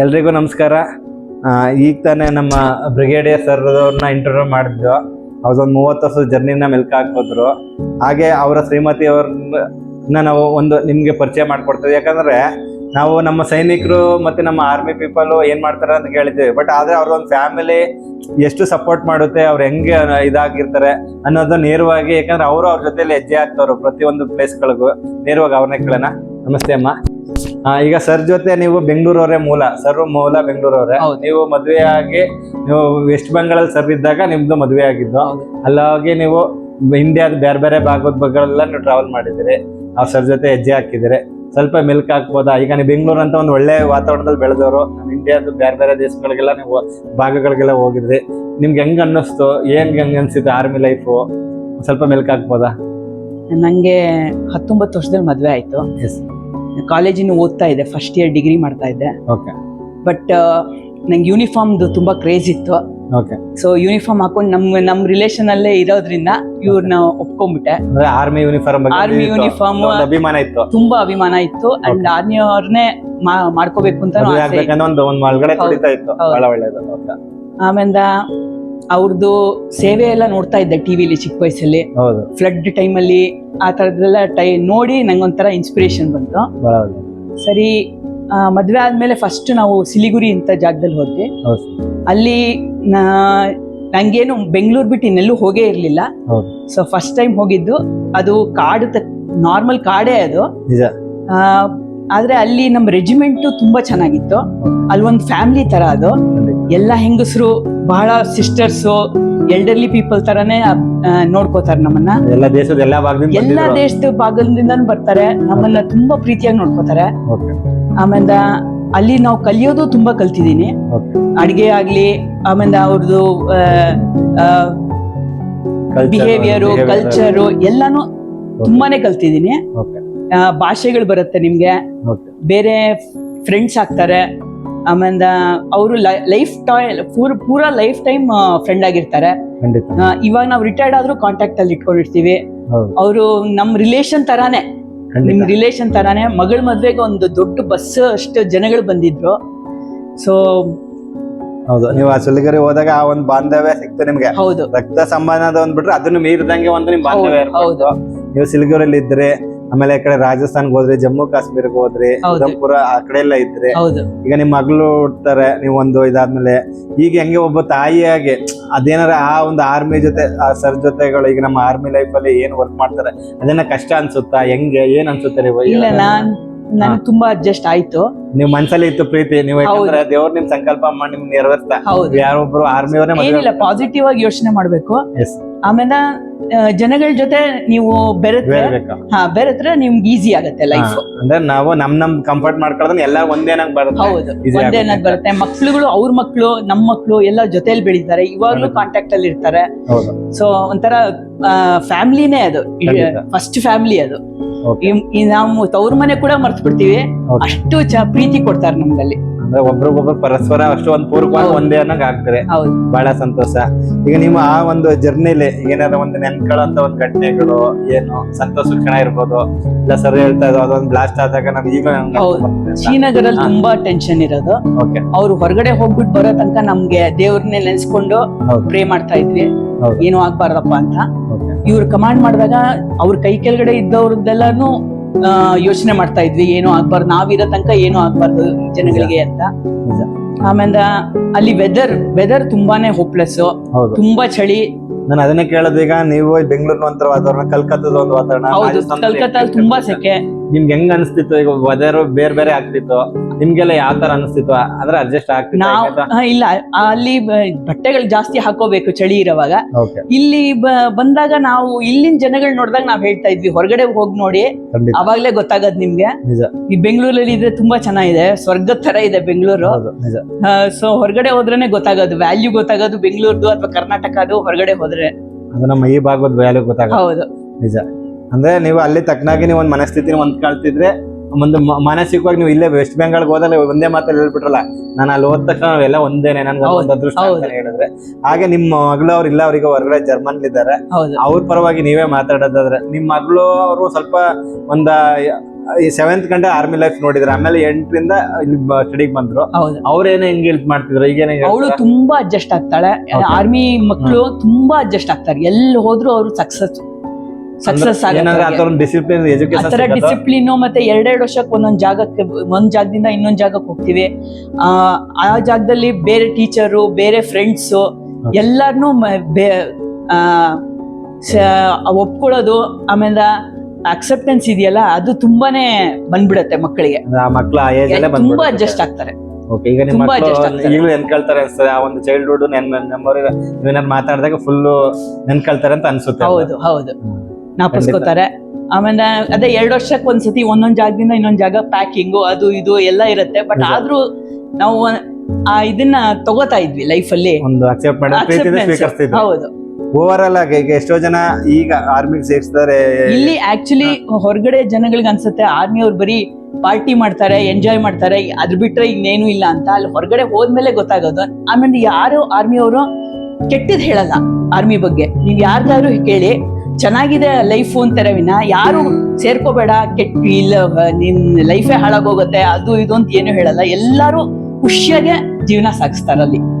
ಎಲ್ರಿಗೂ ನಮಸ್ಕಾರ. ಈಗ ತಾನೇ ನಮ್ಮ ಬ್ರಿಗೇಡಿಯರ್ ಸರ್ ಅವ್ರನ್ನ ಇಂಟರ್ವ್ಯೂ ಮಾಡಿದ್ವು ಅವ್ರದೊಂದು ಮೂವತ್ತು ವರ್ಷದ ಜರ್ನಿನ ಮೆಲ್ಕ ಹಾಕೋದ್ರು ಹಾಗೆ ಅವರ ಶ್ರೀಮತಿ ಅವ್ರನ್ನ ನಾವು ಒಂದು ನಿಮಗೆ ಪರಿಚಯ ಮಾಡಿಕೊಡ್ತೀವಿ. ಯಾಕಂದರೆ ನಾವು ನಮ್ಮ ಸೈನಿಕರು ಮತ್ತು ನಮ್ಮ ಆರ್ಮಿ ಪೀಪಲು ಏನು ಮಾಡ್ತಾರೆ ಅಂತ ಕೇಳಿದ್ದೀವಿ ಬಟ್ ಆದರೆ ಅವ್ರದೊಂದು ಫ್ಯಾಮಿಲಿ ಎಷ್ಟು ಸಪೋರ್ಟ್ ಮಾಡುತ್ತೆ, ಅವ್ರು ಹೆಂಗೆ ಇದಾಗಿರ್ತಾರೆ ಅನ್ನೋದು ನೇರವಾಗಿ, ಯಾಕಂದ್ರೆ ಅವರು ಅವ್ರ ಜೊತೆಲಿ ಹೆಜ್ಜೆ ಆಗ್ತವ್ರು ಪ್ರತಿಯೊಂದು ಪ್ಲೇಸ್ಗಳಿಗೂ ನೇರವಾಗಿ ಅವ್ರನ್ನೇ ಕೇಳೋಣ. ನಮಸ್ತೆ ಅಮ್ಮ. ಈಗ ಸರ್ ಜೊತೆ ನೀವು ಬೆಂಗಳೂರವರೇ ಮೂಲ ಸರ್ ಮೂಲ ಬೆಂಗಳೂರವರೇ. ಅವರೇ ನೀವು ಮದುವೆ ಆಗಿ ನೀವು ವೆಸ್ಟ್ ಬೆಂಗಾಳಲ್ಲಿ ಸರ್ ಇದ್ದಾಗ ನಿಮ್ದು ಮದುವೆ ಆಗಿದ್ದು. ಅಲ್ಲಾಗಿ ನೀವು ಇಂಡಿಯಾದ ಬೇರೆ ಬೇರೆ ಭಾಗದ ಬಗ್ಗೆಲ್ಲ ನೀವು ಟ್ರಾವೆಲ್ ಮಾಡಿದಿರಿ ಅವ್ರ ಸರ್ ಜೊತೆ ಹೆಜ್ಜೆ ಹಾಕಿದಿರಿ ಸ್ವಲ್ಪ ಮಿಲ್ಕ್ ಹಾಕ್ಬೋದಾ? ಈಗ ನೀವು ಬೆಂಗಳೂರು ಅಂತ ಒಂದು ಒಳ್ಳೆ ವಾತಾವರಣದಲ್ಲಿ ಬೆಳೆದವರು ನಮ್ಮ ಇಂಡಿಯಾದ ಬೇರೆ ಬೇರೆ ದೇಶಗಳಿಗೆಲ್ಲ ನೀವು ಭಾಗಗಳಿಗೆಲ್ಲ ಹೋಗಿದ್ರಿ ನಿಮ್ಗೆ ಹೆಂಗ್ ಅನ್ನಿಸ್ತು? ಏನ್ ಹೆಂಗ್ ಅನ್ಸಿತ್ತು ಆರ್ಮಿ ಲೈಫು ಸ್ವಲ್ಪ ಮಿಲ್ಕ್ ಹಾಕ್ಬೋದಾ? ನಂಗೆ ಹತ್ತೊಂಬತ್ತು ವರ್ಷದಲ್ಲಿ ಮದುವೆ ಆಯ್ತು. ಎಸ್ ಕಾಲೇಜಿನ ಓದ್ತಾ ಇದ್ದೆ ಫಸ್ಟ್ ಇಯರ್ ಡಿಗ್ರಿ ಮಾಡ್ತಾ ಇದ್ದೆ ಓಕೆ ಬಟ್ ನಂಗೆ ಯೂನಿಫಾರ್ಮ್ದು ತುಂಬಾ ಕ್ರೇಜ್ ಇತ್ತು. ಓಕೆ ಸೊ ಯೂನಿಫಾರ್ಮ್ ಹಾಕೊಂಡು ನಮ್ ನಮ್ ರಿಲೇಷನ್ ಅಲ್ಲೇ ಇರೋದ್ರಿಂದ ಇವ್ರನ್ನ ಒಪ್ಕೊಂಡ್ಬಿಟ್ಟೆ. ಆರ್ಮಿ ಯೂನಿಫಾರ್ಮ್ ಆರ್ಮಿ ಯೂನಿಫಾರ್ಮ್ ಅಭಿಮಾನ ಇತ್ತು. ತುಂಬಾ ಅಭಿಮಾನ ಇತ್ತು. ಅಂಡ್ ಆರ್ಮಿ ಅವ್ರನ್ನೇ ಮಾಡ್ಕೋಬೇಕು ಅಂತ ಆಮೇಲೆ ಅವ್ರದ್ದು ಸೇವೆ ಎಲ್ಲ ನೋಡ್ತಾ ಇದ್ದೆ ಟಿವಿಲಿ ಚಿಕ್ಕ ವಯಸ್ಸಲ್ಲಿ. ಹೌದು. ಫ್ಲಡ್ ಟೈಮಲ್ಲಿ ಆ ಥರದ್ದೆಲ್ಲ ಟೈ ನೋಡಿ ನಂಗೊಂಥರ ಇನ್ಸ್ಪಿರೇಷನ್ ಬಂತು. ಬಹಳ ಸರಿ ಆ, ಮದ್ವೆ ಆದ್ಮೇಲೆ ಫಸ್ಟ್ ನಾವು ಸಿಲಿಗುರಿ ಅಂತ ಜಾಗದಲ್ಲಿ ಹೋದ್ವಿ. ಹೌದು ಅಲ್ಲಿ ನಾ- ನಂಗೇನು ಬೆಂಗಳೂರು ಬಿಟ್ಟು ಇನ್ನೆಲ್ಲೂ ಹೋಗೇ ಇರಲಿಲ್ಲ. ಹೌದು. ಸೊ ಫಸ್ಟ್ ಟೈಮ್ ಹೋಗಿದ್ದು ಅದು ಕಾಡು ನಾರ್ಮಲ್ ಕಾಡೇ ಅದು. ನಿಜ. ಆ, ಆದ್ರೆ ಅಲ್ಲಿ ನಮ್ಮ ರೆಜಿಮೆಂಟ್ ತುಂಬಾ ಚೆನ್ನಾಗಿತ್ತು. ಅಲ್ಲಿ ಒಂದು ಫ್ಯಾಮಿಲಿ ತರ ಅದು. ಎಲ್ಲ ಹೆಂಗಸರು ಬಹಳ ಸಿಸ್ಟರ್ಸು ಎಲ್ಡರ್ಲಿ ಪೀಪಲ್ ತರಾನೇ ನೋಡ್ಕೋತಾರೆ ನಮ್ಮನ್ನ. ಎಲ್ಲ ದೇಶದ ಎಲ್ಲಾ ಭಾಗದಿಂದ ಎಲ್ಲ ದೇಶದ ಭಾಗದಿಂದ ಬರ್ತಾರೆ. ನಮ್ಮನ್ನ ತುಂಬಾ ಪ್ರೀತಿಯಾಗಿ ನೋಡ್ಕೋತಾರೆ. ಆಮೇಲೆ ಅಲ್ಲಿ ನಾವು ಕಲಿಯೋದು ತುಂಬಾ ಕಲ್ತಿದೀನಿ ಓಕೆ ಅಡಿಗೆ ಆಗ್ಲಿ ಆಮೇಲೆ ಅವ್ರದ್ದು ಬಿಹೇವಿಯರು ಕಲ್ಚರು ಎಲ್ಲಾನು ತುಂಬಾನೇ ಆ, ಭಾಷೆಗಳು ಬರುತ್ತೆ ನಿಮ್ಗೆ. ಬೇರೆ ಫ್ರೆಂಡ್ಸ್ ಆಗ್ತಾರೆ. ಆಮೇಲೆ ಅವರು ಲೈಫ್ ಟೈಮ್ ಪೂರ ಲೈಫ್ ಟೈಮ್ ಫ್ರೆಂಡ್ ಆಗಿರ್ತಾರೆ. ಇವಾಗ ನಾವು ರಿಟೈರ್ಡ್ ಆದ್ರೂ ಕಾಂಟ್ಯಾಕ್ಟ್ ಅಲ್ಲಿ ಇಟ್ಕೊಂಡಿರ್ತೀವಿ. ಅವರು ನಮ್ ರಿಲೇಶನ್ ತರಾನೇ. ನಿಮ್ ರಿಲೇಶನ್ ರಿಲೇಷನ್ ತರಾನೇ. ಮಗಳ ಮದ್ವೆಗೆ ಒಂದು ದೊಡ್ಡ ಬಸ್ ಅಷ್ಟು ಜನಗಳು ಬಂದಿದ್ರು. ಸೊ ಹೌದು. ನೀವು ಆ ಸುಲಿಗರಿ ಹೋದಾಗ ಆ ಒಂದು ಬಾಂಧವ್ಯ ಸಿಕ್ತು ನಿಮ್ಗೆ. ಹೌದು. ರಕ್ತ ಸಂಬಂಧ ಒಂದ್ ಬಿಟ್ರೆ ಅದನ್ನು ಮೀರಿದಂಗೆ ಒಂದು ನಿಮ್ ಬಾಂಧವ್ಯ ಹೌದು. ನೀವು ಸಿಲಿಗರಲ್ಲಿ ಇದ್ರಿ ಆಮೇಲೆ ಈ ಕಡೆ ರಾಜಸ್ಥಾನ್ಗೆ ಹೋದ್ರೆ ಜಮ್ಮು ಕಾಶ್ಮೀರಕ್ಕೆ ಹೋದ್ರಿ ಹೌದು. ಉಧಂಪುರ ಆ ಕಡೆ ಎಲ್ಲ ಇದ್ರೆ ಹೌದು. ಈಗ ನಿಮ್ ಮಗಳು ಹುಡ್ತಾರೆ ನೀವು ಒಂದು ಇದಾದ್ಮೇಲೆ ಈಗ ಹೆಂಗೆ ಒಬ್ಬ ತಾಯಿಯಾಗಿ ಅದೇನಾರ ಆ ಒಂದು ಆರ್ಮಿ ಜೊತೆ ಆ ಸರ್ ಜೊತೆಗಳು ಈಗ ನಮ್ಮ ಆರ್ಮಿ ಲೈಫ್ ಅಲ್ಲಿ ಏನ್ ವರ್ಕ್ ಮಾಡ್ತಾರೆ ಅದನ್ನ ಕಷ್ಟ ಅನ್ಸುತ್ತಾ? ಹೆಂಗೆ ಏನ್ ಅನ್ಸುತ್ತೆ ರೀ ಇಲ್ಲ ನಾನ್ ನನಗೆ ತುಂಬಾ ಅಡ್ಜಸ್ಟ್ ಆಯ್ತು. ನೀವು ಮನ್ಸಲ್ಲಿ ಇತ್ತು ಪ್ರೀತಿ ನೀವು ದೇವ್ರ ದೇವ್ರು ನಿಮ್ ಸಂಕಲ್ಪ ಮಾಡಿ ನಿಮ್ ನೆರವೇರ್ತಾ ಯಾರೊಬ್ರು ಆರ್ಮಿ ಅವರೇ ಏನಿಲ್ಲ ಪಾಸಿಟಿವ್ ಆಗಿ ಯೋಚನೆ ಮಾಡ್ಬೇಕು. ಎಸ್ ಆಮೇಲೆ ಜನಗಳ ಜೊತೆ ನೀವು ಬೆರೆತ್ರೆ ಬೇರ್ಬೇಕಾ ಹಾ ಬೆರೆತ್ರೆ ನಿಮ್ಗೆ ಈಸಿ ಆಗತ್ತೆ ಲೈಫ್ ಹಾ, ಅಂದ್ರೆ ನಾವು ನಮ್ ನಮ್ ಕಂಫರ್ಟ್ ಮಾಡ್ಕೊಳ್ಳೋದನ್ನ ಎಲ್ಲ ಒಂದೇನಾಗ್ ಬರುತ್ತೆ ಹೌದು Easy ಒಂದೇ ಆಗುತ್ತೆ. ಬರುತ್ತೆ ಮಕ್ಳುಗಳು ಅವ್ರ ಮಕ್ಳು ನಮ್ಮ ಮಕ್ಳು ಎಲ್ಲ ಜೊತೆಲಿ ಬೆಳೀತಾರೆ ಇವಾಗ್ಲೂ. ಕಾಂಟ್ಯಾಕ್ಟ್ ಅಲ್ಲಿ ಇರ್ತಾರೆ ಹೌದು ಸೊ ಒಂಥರ ಫ್ಯಾಮಿಲಿನೇ ಅದು ಖಂಡಿತ. ಫಸ್ಟ್ ಫ್ಯಾಮಿಲಿ ಅದು Okay. ಈ- ಈ ನಾವು ತವ್ರ ಮನೆ ಕೂಡ ಮರ್ತು ಬಿಡ್ತೀವಿ Okay. ಅಷ್ಟು ಚ- ಪ್ರೀತಿ ಕೊಡ್ತಾರೆ ನಮ್ದಲ್ಲಿ ಅಂದ್ರೆ ಒಬ್ರಿಗೊಬ್ರು ಪರಸ್ಪರ ಅಷ್ಟು ಒಂದ್ ಪೂರ್ವಕ ಒಂದೇ ಅನ್ನಂಗ್ ಆಗ್ತದೆ ಬಹಳ ಸಂತೋಷ. ಈಗ ನಿಮ್ಮ ಆ ಒಂದು ಜರ್ನಿಲಿ ಏನಾದ್ರು ಒಂದು ನೆನ್ಕೊಳ್ಳೋಂತ ಒಂದ್ ಘಟನೆಗಳು ಏನು? ಸಂತೋಷ ಕ್ಷಣ ಇರ್ಬೋದು. ಇಲ್ಲ ಸರ್ ಹೇಳ್ತಾ ಅದೊಂದು ಬ್ಲಾಸ್ಟ್ ಆದಾಗ ನಮ್ಗೆ ಈಗ. ಶ್ರೀನಗರಲ್ಲಿ ತುಂಬಾ ಟೆನ್ಷನ್ ಇರೋದು. ಅವ್ರು ಹೊರಗಡೆ ಹೋಗ್ಬಿಟ್ಟು ಬರೋ ತನಕ ನಮ್ಗೆ ದೇವ್ರನ್ನೇ ನೆನ್ಸ್ಕೊಂಡು ಪ್ರೇ ಮಾಡ್ತಾ ಇದ್ವಿ. ಏನು ಆಗ್ಬಾರ್ದಪ್ಪ ಅಂತ. ಇವ್ರು ಕಮಾಂಡ್ ಮಾಡಿದಾಗ ಅವ್ರ ಕೈ ಕೆಳಗಡೆ ಇದ್ದವ್ರದ್ದೆಲ್ಲಾನು ಯೋಚನೆ ಮಾಡ್ತಾ ಇದ್ವಿ ಏನು ಆಗ್ಬಾರ್ದು ನಾವಿರೋ ತನಕ ಏನು ಆಗ್ಬಾರ್ದು ಜನಗಳಿಗೆ ಅಂತ. ಆಮೇಲೆ ಅಲ್ಲಿ ವೆದರ್ ವೆದರ್ ತುಂಬಾನೇ ಹೋಪ್ಲೆಸ್ ತುಂಬಾ ಚಳಿ. ನಾನು ಅದನ್ನೇ ಕೇಳೋದು ಈಗ ನೀವು ಬೆಂಗಳೂರಿನ ಒಂಥರ ವಾತಾವರಣ ಕಲ್ಕತ್ತಾದ ಒಂದು ವಾತಾವರಣ ಕಲ್ಕತ್ತಾ ತುಂಬಾ ಸೆಕೆ. ನಿಮ್ಗೆ ಹೆಂಗ್ ಅನಿಸ್ತಿತ್ತು? ಈಗ ವೆದರ್ ಬೇರೆ ಬೇರೆ ಆಗ್ತಿತ್ತು. ನಿಮ್ಗೆಲ್ಲ ಯಾವ ತರ ಅನಿಸ್ತಿತ್ತು? ಅಂದ್ರೆ ಅಡ್ಜಸ್ಟ್ ಆಗ್ತಿತ್ತು ಇಲ್ಲ. ಅಲ್ಲಿ ಬಟ್ಟೆಗಳು ಜಾಸ್ತಿ ಹಾಕೋಬೇಕು ಚಳಿ ಇರುವಾಗ. ಇಲ್ಲಿ ಬ- ಬಂದಾಗ ನಾವು ಇಲ್ಲಿನ ಜನಗಳು ನೋಡಿದಾಗ ನಾವ್ ಹೇಳ್ತಾ ಇದ್ವಿ ಹೊರಗಡೆ ಹೋಗಿ ನೋಡಿ. ಖಂಡಿತ. ಅವಾಗ್ಲೇ ಗೊತ್ತಾಗದ್ ನಿಮ್ಗೆ. ನಿಜ. ಈ ಬೆಂಗಳೂರಲ್ಲಿ ಇದ್ರೆ ತುಂಬಾ ಚೆನ್ನಾಗಿದೆ ಸ್ವರ್ಗ ತರ ಇದೆ ಬೆಂಗಳೂರು. ಹೌದು ನಿಜ. ಸೊ ಹೊರಗಡೆ ಹೋದ್ರೇನೆ ಗೊತ್ತಾಗೋದು ವ್ಯಾಲ್ಯೂ ಗೊತ್ತಾಗೋದು ಬೆಂಗಳೂರ್ದು ಅಥವಾ ಕರ್ನಾಟಕದು ಹೊರಗಡೆ ಹೋದ್ರೆ. ಅದು ನಮ್ಮ ಈ ಭಾಗದ ವ್ಯಾಲ್ಯೂ ಗೊತ್ತಾಗ ಹೌದು. ನಿಜ. ಅಂದ್ರೆ ನೀವು ಅಲ್ಲಿ ತಕ್ಕನಾಗಿ ನೀವು ಒಂದು ಮನಸ್ಥಿತಿನ ಹೊಂದ್ಕೊಳ್ತಿದ್ರೆ ಒಂದು ಮಾನಸಿಕವಾಗಿ ನೀವು ಇಲ್ಲೇ ವೆಸ್ಟ್ ಬೆಂಗಾಲ್ ಹೋದಾಗ ಒಂದೇ ಮಾತಲ್ಲಿ ಹೇಳ್ಬಿಟ್ರಲ್ಲ ನಾನು ಅಲ್ಲಿ ಹೋದ ತಕ್ಷಣ ನಾವೆಲ್ಲ ಒಂದೇನೆ ನನ್ಗೆ ಒಂದು ಅದೃಷ್ಟ ಹೇಳಿದ್ರೆ. ಹಾಗೆ ನಿಮ್ಮ ಮಗಳು ಅವ್ರು ಇಲ್ಲ ಅವ್ರಿಗೆ ಹೊರಗಡೆ ಜರ್ಮನ್ ಇದ್ದಾರೆ. ಅವ್ರ ಪರವಾಗಿ ನೀವೇ ಮಾತಾಡೋದಾದ್ರೆ ನಿಮ್ಮ ಮಗಳು ಅವರು ಸ್ವಲ್ಪ ಒಂದ ಈ ಸೆವೆಂತ್ ಗಂಟೆ ಆರ್ಮಿ ಲೈಫ್ ನೋಡಿದ್ರು ಆಮೇಲೆ ಎಂಟರಿಂದ ಇಲ್ಲಿ ಸ್ಟಡಿಗೆ ಬಂದ್ರು. ಅವ್ರೇನ ಹೆಂಗ್ ಹೆಲ್ಪ್ ಮಾಡ್ತಿದ್ರು? ಈಗೇನ ಅವಳು ತುಂಬಾ ಅಡ್ಜಸ್ಟ್ ಆಗ್ತಾಳೆ. ಆರ್ಮಿ ಮಕ್ಕಳು ತುಂಬಾ ಅಡ್ಜಸ್ಟ್ ಆಗ್ತಾರೆ. ಎಲ್ಲಿ ಹೋದ್ರು ಅವರು ಸಕ್ಸಸ್ ಸಕ್ಸಸ್ ಆಗುತ್ತೆ ಆತರ ಡಿಸಿಪ್ಲಿನ್ ಡಿಸಿಪ್ಲಿನ್ ಮತ್ತೆ ಎರಡೆರಡು ವರ್ಷಕ್ಕೆ ಒಂದೊಂದ್ ಜಾಗಕ್ಕೆ ಒಂದ್ ಜಾಗದಿಂದ ಇನ್ನೊಂದ್ ಜಾಗಕ್ಕೆ ಹೋಗ್ತೀವಿ. ಆ ಆ ಜಾಗದಲ್ಲಿ ಬೇರೆ ಟೀಚರು ಬೇರೆ ಫ್ರೆಂಡ್ಸ್ ಎಲ್ಲಾರ್ನು ಒಪ್ಕೊಳ್ಳೋದು ಆಮೇಲೆ ಅಕ್ಸೆಪ್ಟೆನ್ಸ್ ಇದೆಯಲ್ಲ ಅದು ತುಂಬಾನೇ ಬಂದ್ಬಿಡತ್ತೆ ಮಕ್ಕಳಿಗೆ. ತುಂಬಾ ಅಡ್ಜಸ್ಟ್ ಆಗ್ತಾರೆ. ಓಕೆ ಈಗ ನಿಮ್ಮ. ಈಗಲೂ ನೆನ್ಕೊಳ್ತಾರೆ ಅನ್ಸ್ತದೆ ಆ ಒಂದು ಚೈಲ್ಡ್ಹುಡ್ ನೆನ್ ಮೆಮೊರಿ ನೀವೇನಾದ್ರು ಮಾತಾಡಿದಾಗ ಫುಲ್ ನೆನ್ಕೊಳ್ತಾರೆ ಅಂತ ಅನ್ಸುತ್ತೆ ಹೌದು ಹೌದು. ನಾಪಸ್ಕೋತಾರೆ. ಆಮೇಲೆ ಅದೇ ಎರಡು ವರ್ಷಕ್ಕೆ ಒಂದ್ಸತಿ ಒಂದೊಂದ್ ಜಾಗದಿಂದ ಇನ್ನೊಂದ್ ಜಾಗ ಪ್ಯಾಕಿಂಗು ಅದು ಇದು ಎಲ್ಲ ಇರುತ್ತೆ. ಬಟ್. ಆದ್ರೂ ನಾವು ಆ ಇದನ್ನ ತಗೋತಾ ಇದ್ವಿ ಲೈಫ್ ಅಲ್ಲಿ. ಒಂದು ಅಕ್ಸೆಪ್ಟ್ ಮಾಡಿ ಪ್ರೀತಿಯಿಂದ ಸ್ವೀಕರಿಸ್ತಿದ್ರು ಹೌದು. ಓವರ್ ಆಲ್ ಆಗಿ ಈಗ ಎಷ್ಟೋ ಜನ ಈಗ ಆರ್ಮಿಗೆ ಸೇರಿಸ್ತಾರೆ ಇಲ್ಲಿ ಆಕ್ಚುಲಿ ಹೊರಗಡೆ ಜನಗಳಿಗೆ ಅನ್ಸುತ್ತೆ ಆರ್ಮಿ ಅವ್ರು ಬರೀ ಪಾರ್ಟಿ ಮಾಡ್ತಾರೆ ಎಂಜಾಯ್ ಮಾಡ್ತಾರೆ ಅದ್ರ ಬಿಟ್ರೆ ಇನ್ನೇನು ಇಲ್ಲ ಅಂತ. ಅಲ್ಲಿ ಹೊರಗಡೆ ಹೋದ್ಮೇಲೆ ಗೊತ್ತಾಗೋದು ಆಮೇಲೆ ಯಾರು ಆರ್ಮಿ ಅವರು ಕೆಟ್ಟದ್ ಹೇಳಲ್ಲ ಆರ್ಮಿ ಬಗ್ಗೆ. ನೀವ್ ಯಾರ್ದಾದ್ರು ಕೇಳಿ. ಚೆನ್ನಾಗಿದೆ ಲೈಫ್ ಅಂತಾರೆ ವಿನ ಯಾರು ಸೇರ್ಕೋಬೇಡ, ಕೆಟ್ಟ ಇಲ್ಲ ನಿನ್ ಲೈಫೇ ಹಾಳಾಗೋಗುತ್ತೆ, ಅದು ಇದು ಅಂತ ಏನು ಹೇಳಲ್ಲ ಎಲ್ಲಾರು ಖುಷಿಯಾಗೆ ಜೀವನ ಸಾಗಿಸ್ತಾರ ಅಲ್ಲಿ ಖಂಡಿತ.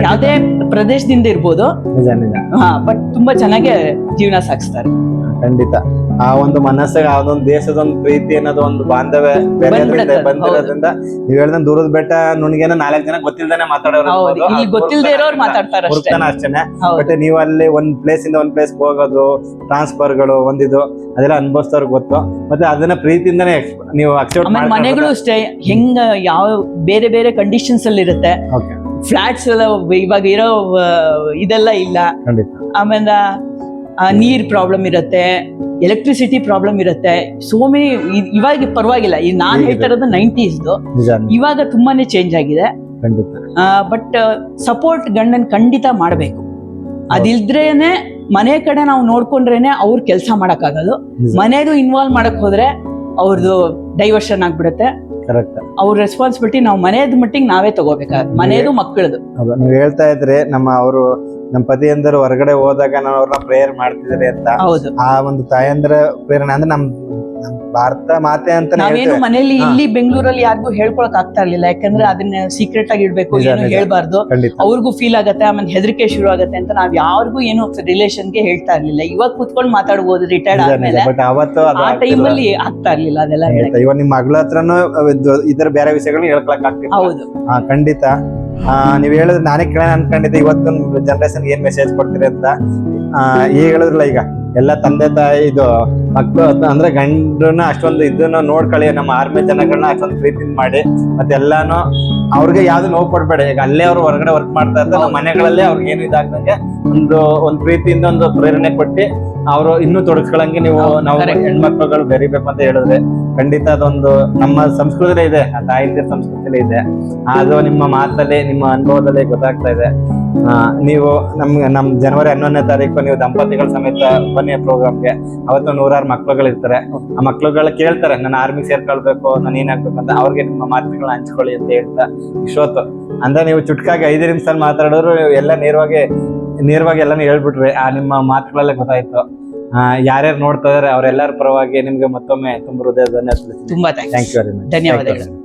ಯಾವ್ದೇ ಪ್ರದೇಶದಿಂದ ಇರ್ಬೋದು. ನಿಜ ನಿಜ. ಹಾ ಬಟ್ ತುಂಬಾ ಚೆನ್ನಾಗಿ ಜೀವನ ಸಾಗಿಸ್ತಾರೆ. ಖಂಡಿತ. ಆ ಒಂದು ಮನಸ್ಸಿಗೆ ಆ ಒಂದು ದೇಶದ ಒಂದು ಪ್ರೀತಿ ಅನ್ನೋದು ಒಂದು ಬಾಂಧವ್ಯ ಬಂದಿರೋದ್ರಿಂದ ನೀವ್ ಹೇಳ್ದಂಗ್ ದೂರದ ಬೆಟ್ಟ ನುಣ್ಗೇನ ನಾಲ್ಕು ಜನ ಗೊತ್ತಿಲ್ದೇನೆ ಮಾತಾಡೋರು ಆ ಇರೋರು ಮಾತಾಡ್ತಾರೆ ಅಷ್ಟೇನೆ. ಬಟ್ ನೀವು ಅಲ್ಲಿ ಒಂದ್ ಪ್ಲೇಸ್ ಇಂದ ಒಂದ್ ಪ್ಲೇಸ್ ಹೋಗೋದು ಟ್ರಾನ್ಸ್ಫರ್ಗಳು ಒಂದಿದು ಅದೆಲ್ಲ ಅನುಭವಿಸೋರ್ ಗೊತ್ತು. ಮತ್ತೆ ಅದನ್ನ ಪ್ರೀತಿಯಿಂದನೇ ನೀವು ಅಕ್ಸೆಪ್ಟ್ ಮನೆಗಳು ಅಷ್ಟೇ. ಹೆಂಗ ಯಾವ ಬೇರೆ ಬೇರೆ ಕಂಡೀಷನ್ಸ್ ಅಲ್ಲಿ ಇರುತ್ತೆ. ಫ್ಲಾಟ್ಸ್ ಎಲ್ಲ ಇವಾಗ ಇರೋ ಇದೆಲ್ಲ ಇಲ್ಲ. ಆಮೇಲೆ ನೀರ್ ಪ್ರಾಬ್ಲಮ್ ಇರುತ್ತೆ ಎಲೆಕ್ಟ್ರಿಸಿಟಿ ಪ್ರಾಬ್ಲಮ್ ಇರುತ್ತೆ. ಸೋ ಮೆನಿ ಇವಾಗ ಪರವಾಗಿಲ್ಲ. ಈ ನಾನ್? ಹೇಳ್ತಾ ಇರೋದು ನೈಂಟೀಸ್ದು ಇವಾಗ ತುಂಬಾನೇ ಚೇಂಜ್ ಆಗಿದೆ. ಬಟ್ ಸಪೋರ್ಟ್ ಗಂಡನ್ ಖಂಡಿತ ಮಾಡಬೇಕು. ಅದಿಲ್ದ್ರೇನೆ ಮನೆ ಕಡೆ ನಾವು ನೋಡ್ಕೊಂಡ್ರೇನೆ ಅವ್ರ ಕೆಲಸ ಮಾಡಕ್ ಆಗೋದು ಮನೆಗೂ ಇನ್ವಾಲ್ವ್ ಮಾಡಕ್ ಹೋದ್ರೆ ಅವ್ರದ್ದು ಡೈವರ್ಷನ್ ಆಗ್ಬಿಡುತ್ತೆ. ಕರೆಕ್ಟ್ ಅವ್ರ ರೆಸ್ಪಾನ್ಸಿಬಿಲಿಟಿ ನಾವು ಮನೆಯದ ಮಟ್ಟಿಗೆ ನಾವೇ ತಗೋಬೇಕಾಗ ಮನೆಯದು ಮಕ್ಕಳದು ಹೌದು. ನೀವು ಹೇಳ್ತಾ ಇದ್ರೆ ನಮ್ಮ ಅವರು ನಮ್ಮ ಪತಿಯಂದರು ಹೊರಗಡೆ ಹೋದಾಗ ನಾವು ಅವ್ರನ್ನ ಪ್ರೇಯರ್ ಮಾಡ್ತಿದ್ರೆ ಅಂತ. ಹೌದು. ಆ ಒಂದು ತಾಯಂದ್ರ ಪ್ರೇರಣೆ ಅಂದ್ರೆ ನಮ್ಮ ನಮ್ ಭಾರತ ಮಾತೆ ಅಂತ ನಾವೇನು ಮನೇಲಿ ಇಲ್ಲಿ ಬೆಂಗಳೂರಲ್ಲಿ ಯಾರಿಗೂ ಹೇಳ್ಕೊಳಕ್ ಆಗ್ತಾ ಇರ್ಲಿಲ್ಲ. ಯಾಕಂದ್ರೆ ಅದನ್ನ ಸೀಕ್ರೆಟ್ ಆಗಿ ಇಡ್ಬೇಕು ಏನು. ಹೇಳ್ಬಾರ್ದು. ಅವ್ರಿಗೂ ಫೀಲ್ ಆಗತ್ತೆ ಆಮೇಲೆ ಹೆದರಿಕೆ ಶುರು ಆಗತ್ತೆ ಅಂತ ನಾವ್ ಯಾರಿಗೂ ಏನು ರಿಲೇಷನ್ಗೆ ಹೇಳ್ತಾ ಇರ್ಲಿಲ್ಲ. ಇವಾಗ ಕುತ್ಕೊಂಡು ಮಾತಾಡ್ಬೋದು ರಿಟೈರ್ಡ್ ಆದ್ಮೇಲೆ. ಆ ಟೈಮ್ ಅಲ್ಲಿ ಆಗ್ತಾ ಇರ್ಲಿಲ್ಲ ಅದೆಲ್ಲ. ಇವಾಗ ನಿಮ್ ಮಗಳ ಹತ್ರನು ಇತರ ಇದರ ಬೇರೆ ವಿಷಯಗಳನ್ನ ಹೇಳ್ಕೊಳಕ್ ಆಗ್ತಿಲ್ಲ ಹೌದು. ಹಾ ಖಂಡಿತ. ನೀವ್ ಹೇಳಿದ್ರೆ ನಾನೇ ಕೇಳ ಅನ್ಕೊಂಡಿದ್ದೆ. ಇವತ್ತೊಂದು ಜನರೇಷನ್ ಏನ್ ಮೆಸೇಜ್ ಕೊಡ್ತೀರಿ ಅಂತ. ಈಗ ಹೇಳಿದ್ರಲ್ಲ ಈಗ? ಎಲ್ಲ ತಂದೆ ತಾಯಿ ಇದು ಮಕ್ಕಳು ಅಂದ್ರೆ ಗಂಡನ ಅಷ್ಟೊಂದು ಇದನ್ನ ನೋಡ್ಕೊಳ್ಳಿ ನಮ್ಮ ಆರ್ಮಿ ಜನಗಳನ್ನ ಅಷ್ಟೊಂದು ಪ್ರೀತಿಯಿಂದ ಮಾಡಿ ಮತ್ತೆ ಎಲ್ಲಾನು ಅವ್ರಿಗೆ ಯಾವ್ದು ನೋವು ಕೊಡ್ಬೇಡ ಈಗ ಅಲ್ಲೇ ಅವ್ರು ಹೊರಗಡೆ ವರ್ಕ್ ಮಾಡ್ತಾ ಇರ್ತಾರೆ ನಮ್ಮ ಮನೆಗಳಲ್ಲೇ ಅವ್ರಿಗೆ ಏನು ಇದಾಗ್ದಂಗೆ ಒಂದು ಒಂದು ಪ್ರೀತಿಯಿಂದ ಒಂದು ಪ್ರೇರಣೆ ಕೊಟ್ಟು ಅವರು ಇನ್ನೂ ತೊಡಗಿಸ್ಕೊಳಂಗೆ ನೀವು ನಾವು. ಹೆಣ್ಮಕ್ಳುಗಳು ಬೆರಿಬೇಕು ಅಂತ ಹೇಳಿದ್ರೆ ಖಂಡಿತ ಅದೊಂದು ನಮ್ಮ ಸಂಸ್ಕೃತಿಲೇ ಇದೆ ಆ ತಾಯಿಂದ ಸಂಸ್ಕೃತಿಲೇ ಇದೆ. ಅದು ನಿಮ್ಮ ಮಾತಲ್ಲಿ ನಿಮ್ಮ ಅನುಭವದಲ್ಲಿ ಗೊತ್ತಾಗ್ತಾ ಇದೆ. ಆ, ನೀವು ನಮ್ಗೆ ನಮ್ ಜನವರಿ ಹನ್ನೊಂದನೇ ತಾರೀಕು ನೀವು ದಂಪತಿಗಳ ಸಮೇತ ಬನ್ನಿ ಪ್ರೋಗ್ರಾಮ್ಗೆ. ಅವತ್ತು ನೂರಾರು ಮಕ್ಳುಗಳು ಇರ್ತಾರೆ ಆ ಮಕ್ಳುಗಳು ಕೇಳ್ತಾರೆ ನಾನು ಆರ್ಮಿ ಸೇರ್ಕೊಳ್ಬೇಕು ನಾನು ಏನಾಗ್ಬೇಕು ಅಂತ. ಅವ್ರಿಗೆ ನಿಮ್ಮ ಮಾತುಗಳನ್ನ ಹಂಚ್ಕೊಳ್ಳಿ ಅಂತ ಹೇಳ್ತಾ ಇಷ್ಟೊತ್ತು. ಅಂದ್ರೆ ನೀವು ಚುಟ್ಕಾಗಿ ಐದು ನಿಮಿಷ ಮಾತಾಡೋರು ಎಲ್ಲ ನೇರವಾಗಿ ನೇರವಾಗಿ ಎಲ್ಲಾನು ಹೇಳ್ಬಿಟ್ರಿ. ಆ ನಿಮ್ಮ ಮಾತುಗಳಲ್ಲೇ ಗೊತ್ತಾಯ್ತು. ಆ, ಯಾರ್ಯಾರು ನೋಡ್ತಾ ಇದಾರೆ ಅವರೆಲ್ಲರ ಪರವಾಗಿ ನಿಮ್ಗೆ ಮತ್ತೊಮ್ಮೆ ತುಂಬ ಹೃದಯ ಧನ್ಯವಾದ ತುಂಬಾ ಥ್ಯಾಂಕ್ ಯು ವೆರಿ ಮಚ್ ಧನ್ಯವಾದಗಳು.